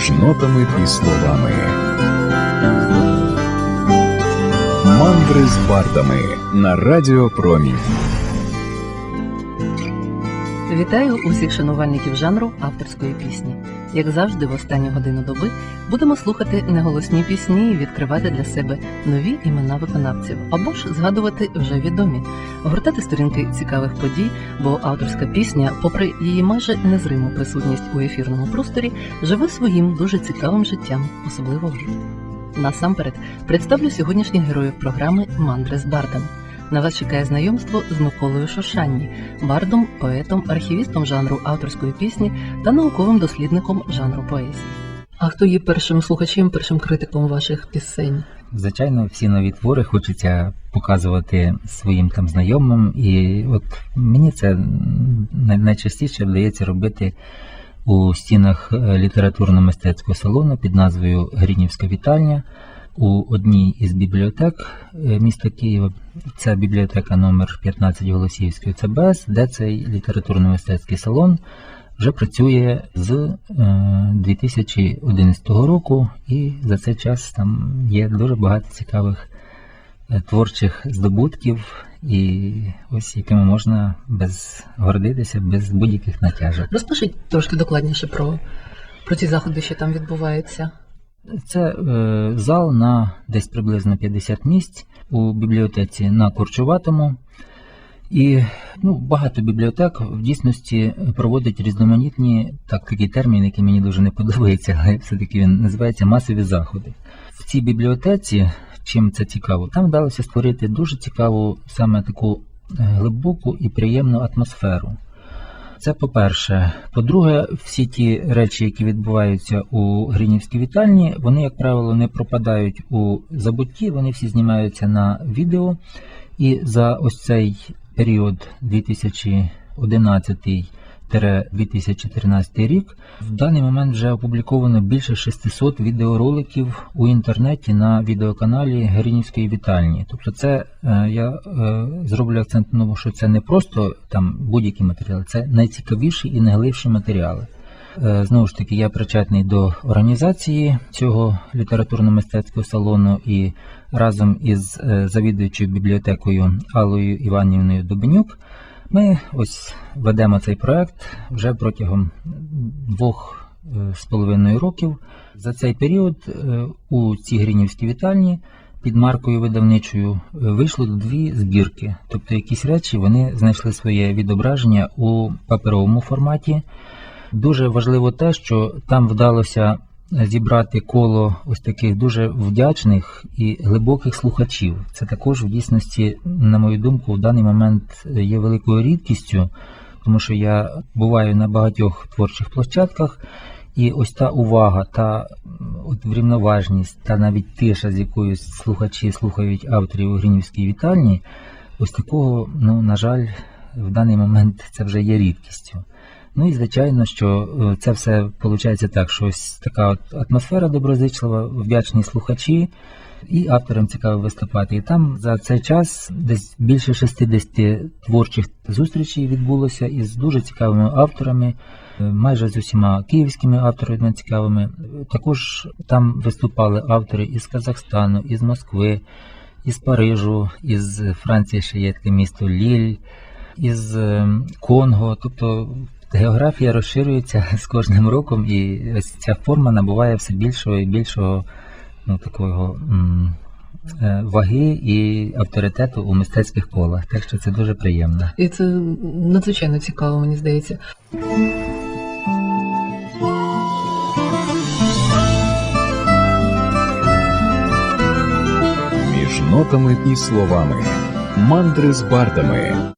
між нотами і словами. Мандри з бардами на радіо Промінь. Вітаю усіх шанувальників жанру авторської пісні. Як завжди, в останню годину доби будемо слухати неголосні пісні і відкривати для себе нові імена виконавців або ж згадувати вже відомі, гортати сторінки цікавих подій, бо авторська пісня, попри її майже незриму присутність у ефірному просторі, живе своїм дуже цікавим життям, особливо влітку. Насамперед представлю сьогоднішніх героїв програми Мандри з. На вас чекає знайомство з Миколою Шошанні, бардом, поетом, архівістом жанру авторської пісні та науковим дослідником жанру поезії. А хто є першим слухачем, першим критиком ваших пісень? Звичайно, всі нові твори хочеться показувати своїм там знайомим, і от мені це найчастіше вдається робити у стінах е, літературно-мистецького салону під назвою Грінівська вітальня у одній із бібліотек е, міста Києва. Це бібліотека номер 15 Голосіївської ЦБС, де цей літературно-мистецький салон вже працює з е, 2011 року, і за цей час там є дуже багато цікавих е, творчих здобутків, і ось якими можна без гордитися, без будь-яких натяжок. Розкажіть трошки докладніше про, про ті заходи, що там відбуваються. Це е, зал на десь приблизно 50 місць у бібліотеці на Корчуватому. І ну, багато бібліотек в дійсності проводять різноманітні, так такий термін, який мені дуже не подобається, але все-таки він називається масові заходи. В цій бібліотеці, чим це цікаво, там вдалося створити дуже цікаву саме таку е, глибоку і приємну атмосферу. Це по-перше. По-друге, всі ті речі, які відбуваються у Гринівській вітальні, вони, як правило, не пропадають у забутті, вони всі знімаються на відео. І за ось цей період 2011-2014 рік в даний момент вже опубліковано більше 600 відеороликів у інтернеті на відеоканалі Гринівської вітальні. Тобто, це е, я е, зроблю акцент на тому, що це не просто там будь-які матеріали, це найцікавіші і найглибші матеріали. Е, Знову ж таки, я причетний до організації цього літературно-мистецького салону і разом із завідуючою бібліотекою Аллою Іванівною Добенюк ми ось ведемо цей проект вже протягом двох е, з половиною років. За цей період е, у цій Гринівській вітальні під маркою видавничою е, вийшло дві збірки. Тобто якісь речі вони знайшли своє відображення у паперовому форматі. Дуже важливо те, що там вдалося зібрати коло ось таких дуже вдячних і глибоких слухачів. Це також в дійсності, на мою думку, в даний момент є великою рідкістю, тому що я буваю на багатьох творчих площадках, і ось та увага, та от врівноважність, та навіть тиша, з якою слухачі слухають авторів у Гринівській вітальні, ось такого, ну, на жаль, в даний момент це вже є рідкістю. Ну і звичайно, що е, це все виходить так, що ось така от атмосфера доброзичлива, вдячні слухачі, і авторам цікаво виступати. І там за цей час десь більше 60 творчих зустрічей відбулося із дуже цікавими авторами, е, майже з усіма київськими авторами цікавими. Також там виступали автори із Казахстану, із Москви, із Парижу, із Франції ще є таке місто Ліль, із е, Конго. Тобто географія розширюється з кожним роком, і ось ця форма набуває все більшого і більшого ну, такого м, е, ваги і авторитету у мистецьких колах. Так що це дуже приємно. І це надзвичайно цікаво, мені здається. Між нотами і словами. Мандри з бардами